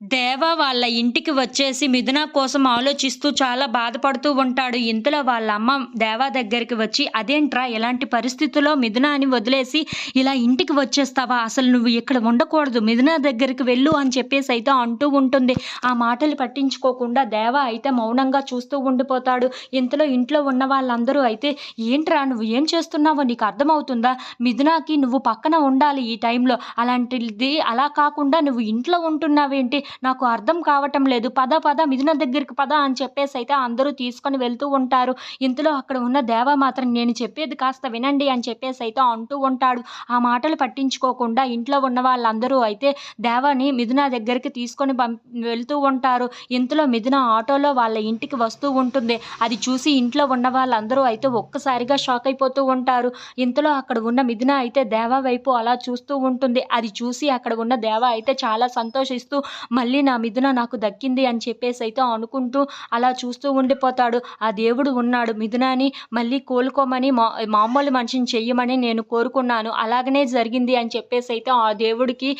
దేవ వాళ్ళ ఇంటికి వచ్చేసి మిథున కోసం ఆలోచిస్తూ చాలా బాధపడుతూ ఉంటాడు. ఇంతలో వాళ్ళ అమ్మ దేవా దగ్గరికి వచ్చి అదేంట్రా ఎలాంటి పరిస్థితుల్లో మిథునాని వదిలేసి ఇలా ఇంటికి వచ్చేస్తావా? అసలు నువ్వు ఇక్కడ ఉండకూడదు. మిథున దగ్గరికి వెళ్ళు అని చెప్పేసి అయితే అంటూ ఉంటుంది. ఆ మాటలు పట్టించుకోకుండా దేవ అయితే మౌనంగా చూస్తూ ఉండిపోతాడు. ఇంతలో ఇంట్లో ఉన్న వాళ్ళందరూ అయితే ఏంట్రా నువ్వు ఏం చేస్తున్నావో నీకు అర్థమవుతుందా? మిథునాకి నువ్వు పక్కన ఉండాలి ఈ టైంలో. అలాంటిది అలా కాకుండా నువ్వు ఇంట్లో ఉంటున్నావేంటి? నాకు అర్థం కావటం లేదు. పద పద మిథున దగ్గరికి పద అని చెప్పేసి అయితే అందరూ తీసుకొని వెళ్తూ ఉంటారు. ఇంతలో అక్కడ ఉన్న దేవ మాత్రం నేను చెప్పేది కాస్త వినండి అని చెప్పేసి అయితే అంటూ ఉంటాడు. ఆ మాటలు పట్టించుకోకుండా ఇంట్లో ఉన్న వాళ్ళందరూ అయితే దేవాని మిథున దగ్గరికి తీసుకొని పం వెళ్తూ ఉంటారు. ఇంతలో మిథున ఆటోలో వాళ్ళ ఇంటికి వస్తూ ఉంటుంది. అది చూసి ఇంట్లో ఉన్న వాళ్ళందరూ అయితే ఒక్కసారిగా షాక్ అయిపోతూ ఉంటారు. ఇంతలో అక్కడ ఉన్న మిథున అయితే దేవా వైపు అలా చూస్తూ ఉంటుంది. అది చూసి అక్కడ ఉన్న దేవ అయితే చాలా సంతోషిస్తూ మళ్ళీ నా మిథున నాకు దక్కింది అని చెప్పేసి అయితే అనుకుంటూ అలా చూస్తూ ఉండిపోతాడు. ఆ దేవుడు ఉన్నాడు మిథునాని మళ్ళీ కోలుకోమని మా మామూలు మనిషిని చెయ్యమని నేను కోరుకున్నాను. అలాగనే జరిగింది అని చెప్పేసి అయితే ఆ దేవుడికి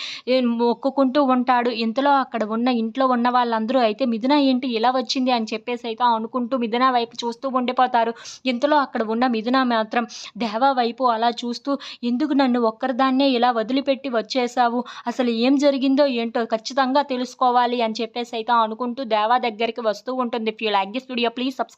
మొక్కుకుంటూ ఉంటాడు. ఇంతలో అక్కడ ఉన్న ఇంట్లో ఉన్న వాళ్ళందరూ అయితే మిథున ఏంటి ఇలా వచ్చింది అని చెప్పేసి అయితే అనుకుంటూ మిథున వైపు చూస్తూ ఉండిపోతారు. ఇంతలో అక్కడ ఉన్న మిథున మాత్రం దేవా వైపు అలా చూస్తూ ఎందుకు నన్ను ఒక్కరిదాన్నే ఇలా వదిలిపెట్టి వచ్చేసావు అసలు ఏం జరిగిందో ఏంటో ఖచ్చితంగా తెలుసు. చేసుకోవాలి అని చెప్పేసి అయితే అనుకుంటూ దేవా దగ్గరికి వస్తూ ఉంటుంది. If you like the studio please subscribe